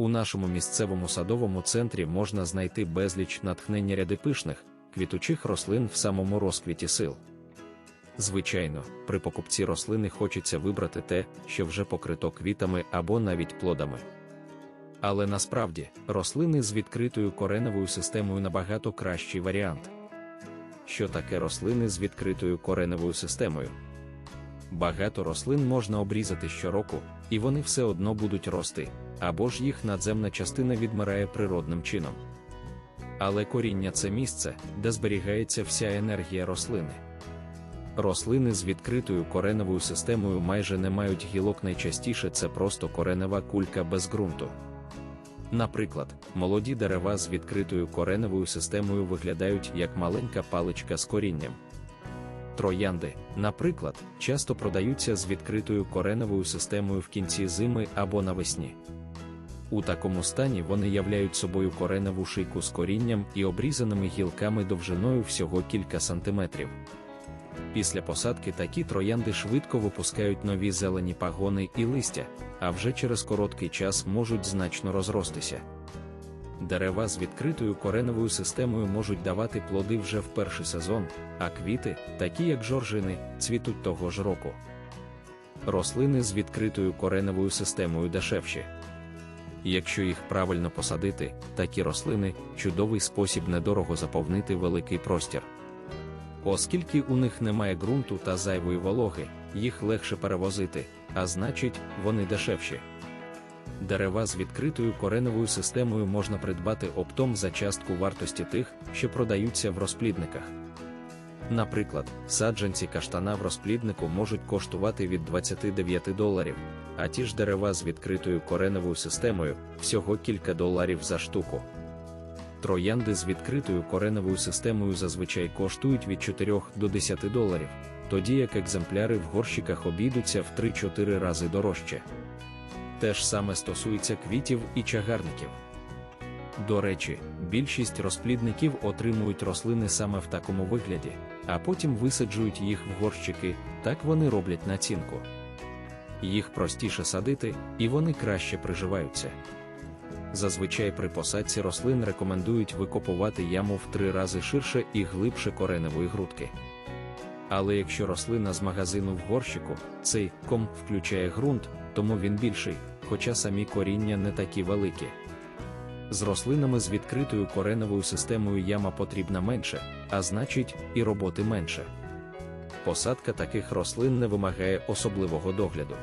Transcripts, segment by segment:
У нашому місцевому садовому центрі можна знайти безліч натхнення ряди пишних, квітучих рослин в самому розквіті сил. Звичайно, при покупці рослини хочеться вибрати те, що вже покрито квітами або навіть плодами. Але насправді рослини з відкритою кореневою системою набагато кращий варіант. Що таке рослини з відкритою кореневою системою? Багато рослин можна обрізати щороку, і вони все одно будуть рости, або ж їх надземна частина відмирає природним чином. Але коріння це місце, де зберігається вся енергія рослини. Рослини з відкритою кореневою системою майже не мають гілок найчастіше це просто коренева кулька без ґрунту. Наприклад, молоді дерева з відкритою кореневою системою виглядають як маленька паличка з корінням. Троянди, наприклад, часто продаються з відкритою кореневою системою в кінці зими або навесні. У такому стані вони являють собою кореневу шийку з корінням і обрізаними гілками довжиною всього кілька сантиметрів. Після посадки такі троянди швидко випускають нові зелені пагони і листя, а вже через короткий час можуть значно розростися. Дерева з відкритою кореневою системою можуть давати плоди вже в перший сезон, а квіти, такі як жоржини, цвітуть того ж року. Рослини з відкритою кореневою системою дешевші. Якщо їх правильно посадити, такі рослини чудовий спосіб недорого заповнити великий простір. Оскільки у них немає ґрунту та зайвої вологи, їх легше перевозити, а значить, вони дешевші. Дерева з відкритою кореневою системою можна придбати оптом за частку вартості тих, що продаються в розплідниках. Наприклад, саджанці каштана в розпліднику можуть коштувати від 29 доларів, а ті ж дерева з відкритою кореневою системою всього кілька доларів за штуку. Троянди з відкритою кореневою системою зазвичай коштують від 4 до 10 доларів, тоді як екземпляри в горщиках обійдуться в 3-4 рази дорожче. Те ж саме стосується квітів і чагарників. До речі, більшість розплідників отримують рослини саме в такому вигляді, а потім висаджують їх в горщики, так вони роблять націнку. Їх простіше садити, і вони краще приживаються. Зазвичай при посадці рослин рекомендують викопувати яму в три рази ширше і глибше кореневої грудки. Але якщо рослина з магазину в горщику, цей ком включає ґрунт, тому він більший, хоча самі коріння не такі великі. З рослинами з відкритою кореневою системою яма потрібна менше, а значить, і роботи менше. Посадка таких рослин не вимагає особливого догляду.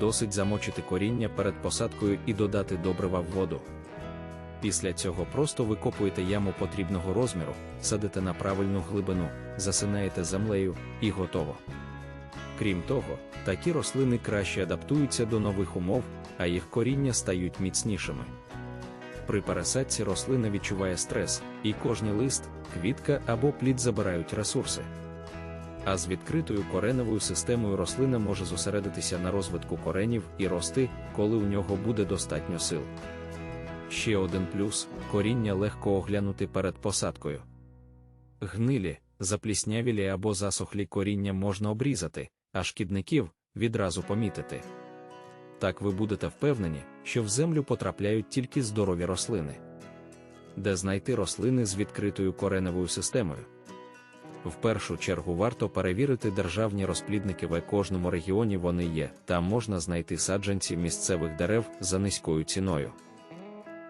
Досить замочити коріння перед посадкою і додати добрива в воду. Після цього просто викопуєте яму потрібного розміру, садите на правильну глибину, засинаєте землею і готово. Крім того, такі рослини краще адаптуються до нових умов, а їх коріння стають міцнішими. При пересадці рослина відчуває стрес, і кожний лист, квітка або плід забирають ресурси. А з відкритою кореневою системою рослина може зосередитися на розвитку коренів і рости, коли у нього буде достатньо сил. Ще один плюс коріння легко оглянути перед посадкою. Гнилі, запліснявілі або засохлі коріння можна обрізати, а шкідників відразу помітити. Так ви будете впевнені, що в землю потрапляють тільки здорові рослини. Де знайти рослини з відкритою кореневою системою? В першу чергу варто перевірити державні розплідники в кожному регіоні вони є, там можна знайти саджанці місцевих дерев за низькою ціною.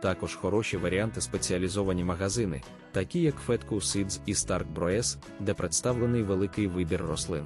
Також хороші варіанти спеціалізовані магазини, такі як Fetco Seeds і Stark Broes, де представлений великий вибір рослин.